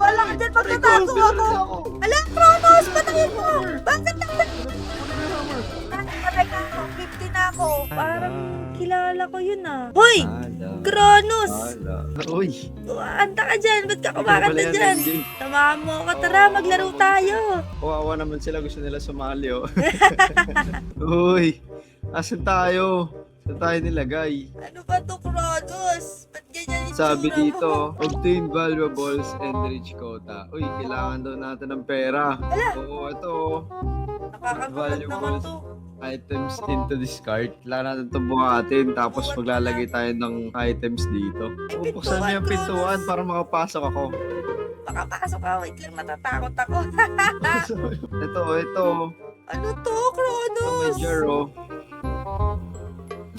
Wala ka dyan, magtatago ako. Ala, Kronos, patayin mo. Bakit naman? Teka, 50 na ako. Parang kilala ko yun ah. Hoy! Kronos! Uy. Anta ka dyan, ba't ka kumakanta dyan? Samahan mo ako, tara, maglaro tayo. Kawawa naman sila, gusto nila sumali oh. Uy, asan tayo? Saan tayo nilagay? Ano ba to, Kronos? Ba't ganyan yung Sabi dito, obtain valuables and reach quota. Uy, kailangan daw natin ng pera. Ala. Oo, ito. Nakakagulat naman to. Items into discard. Kailangan natin ito buhatin. Tapos maglalagay tayo ng items dito. Ay, Buksan mo yung pintuan, para makapasok ako. Makapasok ka, wait lang, natatakot ako. ito, ito. ano to, Ito Kronos? may jar, oh.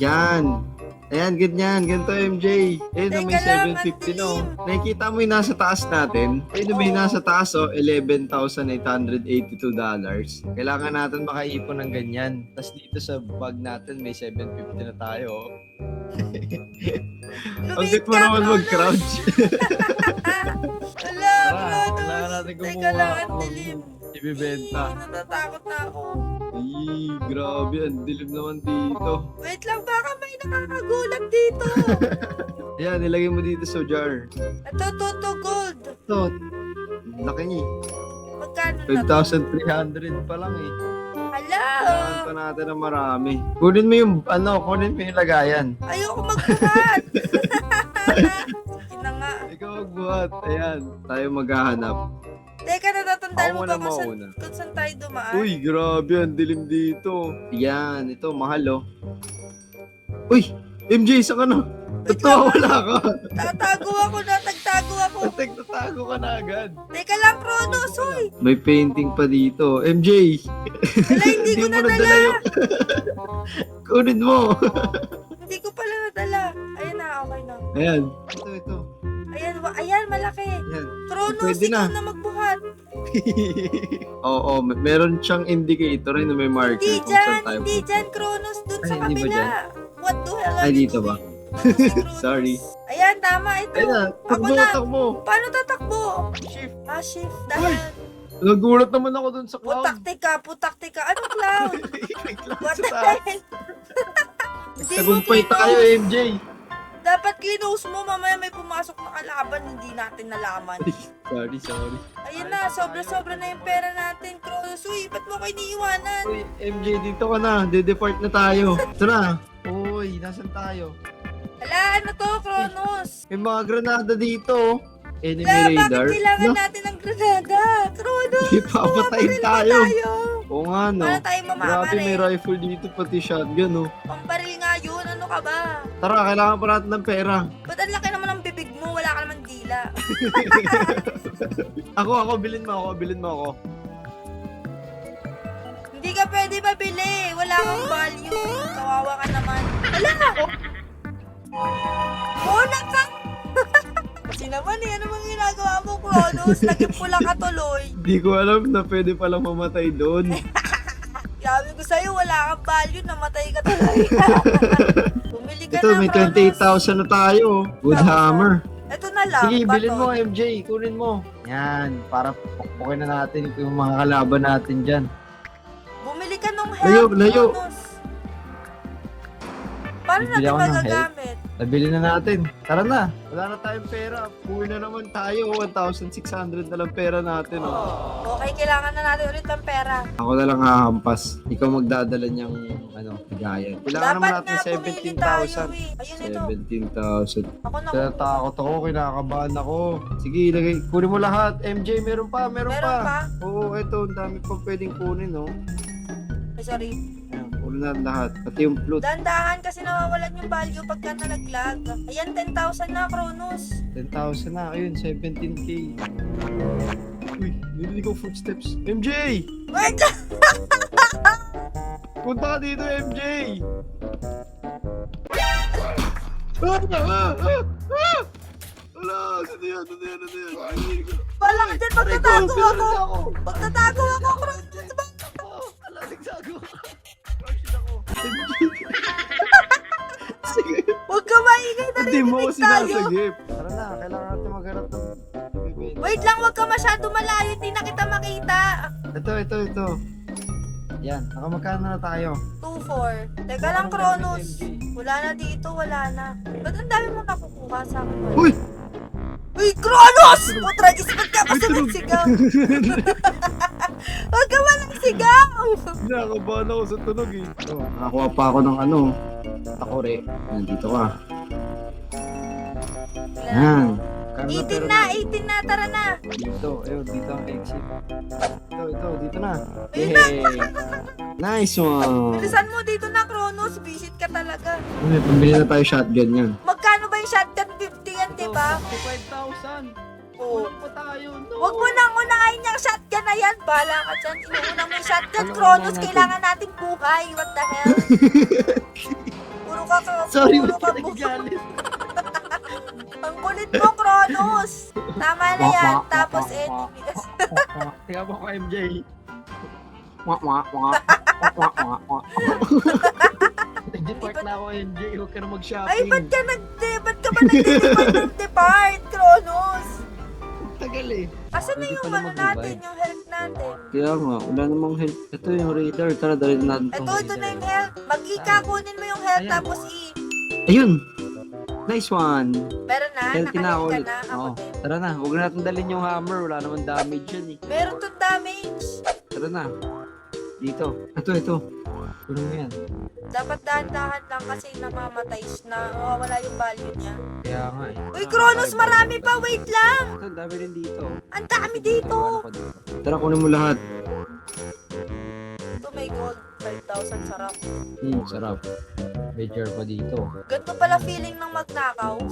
Yan. Ayan, ganyan. Ganito, MJ. Ayun, na may Teka lang, 750 no. Nakikita mo yung nasa taas natin? Ayun, na may nasa taas, oh. $11,882. Kailangan natin makaipon ng ganyan. Tapos dito sa bag natin, may 750 na tayo. oh. Ang Lumit mo ka, naman Kronos. mag-crouch. Ala, Tara, Kronos. kailangan natin Teka kumuha. lang, ang dilim. Ibibenta. Natatakot na ako. Ay, grabe. Ang dilim naman dito. Wait lang, baka may nakakagulat dito. Ayan, nilagay mo dito sa jar. Ito, Toto Gold. Ito, laki niya. eh. Magkano na to? 12,300 pa lang eh. Hala! Kailangan pa natin ng marami. Kunin mo yung, ano, kunin mo yung lagayan. Ayoko magbuhat. Sige na nga. Ikaw magbuhat. Ayan, tayo maghahanap. Teka, natatandaan Ako mo muna ba kung saan, mauna. kung saan tayo dumaan? Uy, grabe, ang dilim dito. Yan, ito, mahal oh. Uy, MJ, saan ka na? Totoo, wala ka. Tatago ako, natagtago ako. Patek, tatago ka na agad. Teka lang, Kronos, uy. May painting pa dito. MJ, Wala, hindi ko mo nadala. Kunin mo. Hindi ko pala nadala. Ayun na, okay na. Ayan. Ito, ito. Ayan, wa- ayan, malaki. Ayan. Kronos, Pwede ikaw na. na magbuhat. Oo, may- meron siyang indicator na may marker Hindi kung saan dyan, tayo hindi dyan, Kronos. Dun sa Ay, hindi ba kabila. What the hell are Ay, you dito ba? doing? Sorry. Ayan, tama ito. Ayun na, Ako takbo, na. takbo. Paano tatakbo? Shift. Ah, shift. Dahil, Nagulat naman ako dun sa cloud. putakti ka, putakti ka. Ano cloud? Cloud What sa the taas. hell? Hindi mo Tagumpay tayo, close. MJ. Dapat close mo, mamaya may pumasok na kalaban, hindi natin nalaman. Sorry, sorry. Ayun na, sobra-sobra na yung pera natin, Kronos. Uy, ba't mo kayo iniiwanan? Uy, MJ, dito ka na. De-depart na tayo. Tara. Uy, nasan tayo? Hala, ano to, Kronos? May mga granada dito. Enemy Hala, bakit radar. kailangan No, natin ng granada? Kronos, Ipapatayin bumabaril ba tayo. tayo? Oo nga, no. Paano tayo Grabe, may mamamaril? rifle dito, pati shotgun, no. Pambaril nga yun, ano ka ba? Tara, kailangan pa natin ng pera. Ba't ang laki naman ng bibig mo? Wala ka naman dila. Ako, ako, bilin mo ako, bilin mo ako. Hindi ka pwede mabili. Wala kang value. Kawawa ka naman. Hala! Muna ka! Kasi naman eh, ano bang ginagawa mo, Kronos? Naging pula ka tuloy. Hindi ko alam na pwede palang mamatay doon. Sabi ko sa'yo, wala kang value, namatay ka tuloy. Bumili ka Ito, na, may Kronos. 28,000 na tayo. Good Tapos, hammer. Na lang, Sige, bilin mo, MJ. Kunin mo. Yan, para pukpukin na natin yung mga kalaban natin dyan. Bumili ka nung Layo, help, layo. Kronos. Paano Bibili natin magagamit? Nabili na natin. Tara na. Wala na tayong pera. Puwi na naman tayo. 1,600 na lang pera natin. Oh. Okay, kailangan na natin ulit ng pera. Ako na lang hahampas. Ikaw magdadala niyang ano, bigayan. Kailangan naman Dapat natin nga pumili tayo 17,000. eh. Ayun ito. 17,000. Ako na. Natakot ako, kinakabahan ako. Sige, lagay, kunin mo lahat. MJ, meron pa, meron, Meron pa. pa? Oo, eto, ang dami pa pwedeng kunin, no? Ay, sorry. Ayan, na lahat. Pati yung flute. Dandahan kasi nawawalan yung value pagka nalaglag. Ayan, 10,000 na, Kronos. 10,000 na, ayun, 17k. Uy, nililig ko footsteps. MJ! Wait! Punta ka dito, MJ! Ah! Ah! Ah! Ah! Wala! Ano yan? Ano yan? Ano yan? Wala ka dyan, magtatago ako! Magtatago ako, Kronos! Hindi mo ako tayo. sinasagip. Tara na, kailangan natin maghanap ng bibenta. Wait lang, wag ka masyado malayo. Hindi na kita makita. Ito, ito, ito. Yan, nakamagkano na tayo? 2-4. Teka lang, Kronos. Wala na dito, wala na. Ba't ang dami mo nakukuha sa akin? Uy! Uy, Kronos! Putragis, ba't ka pa sumisigaw? Huwag ka walang sigaw! Nakabahan ako sa tunog eh. Oh, nakakuha pa ako ng ano. Takore. Nandito ka. Yan. Kano na 18 pero na, 18 na, tara na. Dito, ayun, dito ang exit. Ito, ito, dito na. Ayun Yay! Nice one! Bilisan mo dito na, Kronos. Visit ka talaga. Ay, pambili na tayo shotgun yan. Magkano ba yung shotgun 50 yan, di ba? 55,000! Oo. pa tayo, no? Huwag mo nang unahin yung shotgun na yan. Bala ka dyan. Inuuna mo yung shotgun, Ano Kronos. unahin natin? Kailangan nating buhay. What the hell? Puro ka ka. Sorry, puro ba't ka ka nagagalit? Ang kulit mo, Kronos. Tama na yan. Tapos, enemy. Tingnan mo ko, MJ. Nag-depart na ako, MJ. Huwag ka na mag-shopping. Ay, ba't ka nag ba't ka ba nag-depart ng depart, Kronos? Tagal eh. Asan na yung pala ano natin, yung health natin? Kaya nga, wala namang help. Ito yung radar. Tara, dalhin natin Ito, ito na radar. yung health. Mag-ika, kunin mo yung health, Ayan. tapos i... Ayun! Nice one! Meron na, Healthy na ako ka ulit. na. Ako Oo. din. Tara na, huwag na natin dalhin yung hammer. Wala namang damage yan eh. Meron tong damage. Tara na. Dito. Ito, ito. Kunin mo yan. Dapat dahan-dahan lang kasi namamatay na mawawala yung value niya. Kaya nga eh. Uy, Kronos, marami pa. Wait lang. Ito, ang dami rin dito. Ang dami. Ano dito? Tara, kunin mo lahat. Ito may gold. 5,000 sarap. Hmm, sarap. May jar pa dito. Ganito pala feeling ng magnakaw.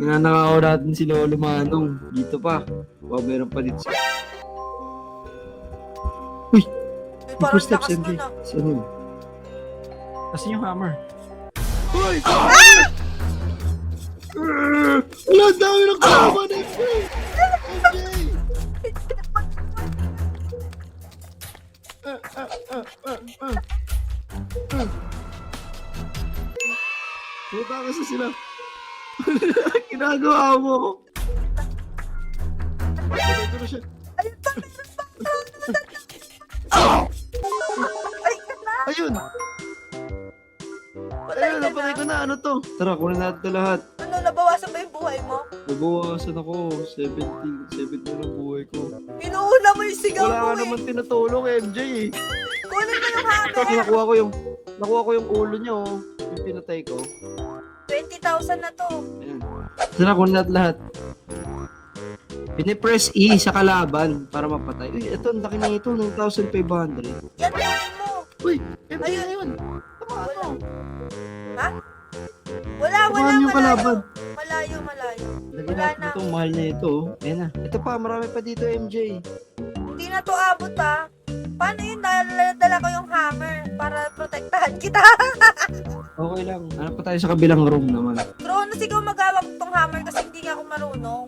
Nananakaw natin si Lolo Manong. Dito pa. Wow, meron pa dito. Uy, parang Footsteps, lakas MJ. nun ah. Saan yun? Kasi yung hammer. Uy! Wala, ang dami ng ah. Ah. Puta kasi sila. Ginagawa mo. Ito na siya. Ayun pa, ka na. Ayun! Patay Ayun, ka napatay ko na. Ano to? Tara, kunin natin ito lahat. Ano, nabawasan ba yung buhay mo? Nabawasan ako. 70. 70 na ng buhay ko. Inuuna mo yung sigaw Wala mo ka eh. naman tinutulong, MJ eh. Kunin mo yung hammer. nakuha ko yung, nakuha ko yung ulo niya oh. Yung pinatay ko. 20,000 na to. Ayan. Tara, kunin natin lahat. Pinipress E sa kalaban para mapatay. Uy, ito, ang laki na ito. 9,500. Yan, kunin mo. Uy, Ayun. ayun. Tama Wala. Ha? Wala, wala, Tamaan yung malayo. kalaban. Malayo, malayo. Lagyan Wala natin na. itong mahal na ito. oh. Ayan na. Ito pa, marami pa dito, MJ. Hindi na to abot ha. Paano yun? Dala, dala ko yung hammer para protektahan kita. Okay lang. Ano pa tayo sa kabilang room naman? Kronos, ikaw mag-awak tong hammer kasi hindi nga ako marunong.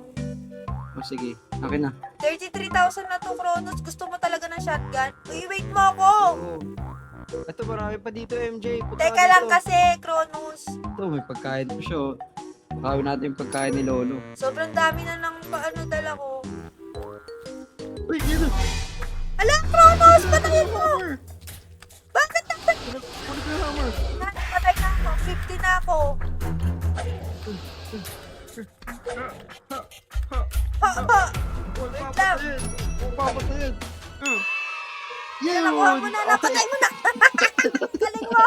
O sige, akin na. 33,000 na to, Kronos. Gusto mo talaga ng shotgun? Uy, wait mo ako. Oo. Ito, marami pa dito, MJ. Punta Teka ka lang dito. kasi, Kronos. Ito, may pagkain pa siya. oh. Natin yung pagkain ni Lolo. Sobrang dami na ng paano dala ko. Uy, yun na. Ala, Kronos! Patayin mo! Bakit natin? Kunin ko yung hammer. Patay na ako. 50 na ako. Ha, ha. Wait. Huwag papatayin. Yun! Nakuha mo na, napatay mo na. Galing mo.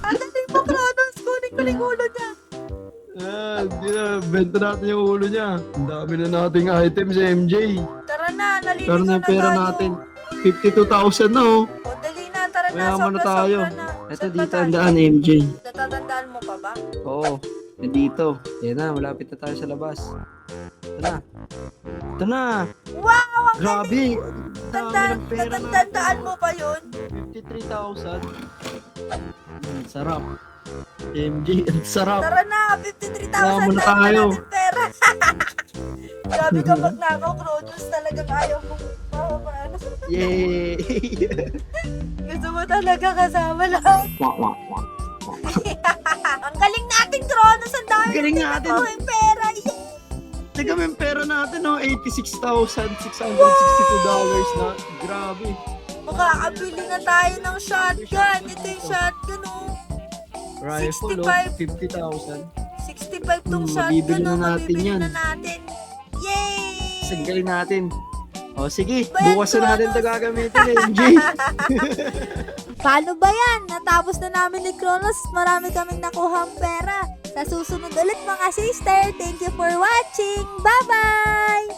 Ang galing mo, Kronos. Kunin ko yung ulo niya. Ah, hindi na. Benta natin yung ulo niya. Ang dami na nating items, MJ. Tara na, naliligo na na yung pera tayo. natin. 52,000 na oh. O, dali na, tara na. Mayaman na Sobra, tayo. sobra na. Ito Saan ba dito tayo? ang daan, MJ. Natatandaan mo pa ba? Oo. Yan dito. Yan na, malapit na tayo sa labas. Ito na. Ito na. Wow! Ang Grabe. galing. Dami Tandaan, ng pera na. natatandaan mo pa yun? 53,000. Mm, sarap. MJ, ang sarap. Tara na, 53,000 Wala mo na na tayo. pera. Grabe ka magnakaw, Kronos. Talagang ayaw mo. Paano? Yay! Gusto mo talaga kasama lahat. wak, wak, wak. Ang galing natin, Kronos. Ang dami Ang galing natin nakuha yung pera. Teka, may pera natin, no? $86,662 na. Grabe. Makakabili na tayo ng shotgun. Ito yung shotgun, oh. Rifle, 65. oh, 50,000. 65 tong Hmm, shotgun, mabibili na natin Mabibili yan. na natin. Yay! Sige natin. O sige, Bayan bukas ko, na natin ano? ito gagamitin, MJ. Paano ba yan? Natapos na namin ni Kronos. Marami kaming nakuhang pera. Sa susunod ulit mga sister. Thank you for watching. Bye-bye!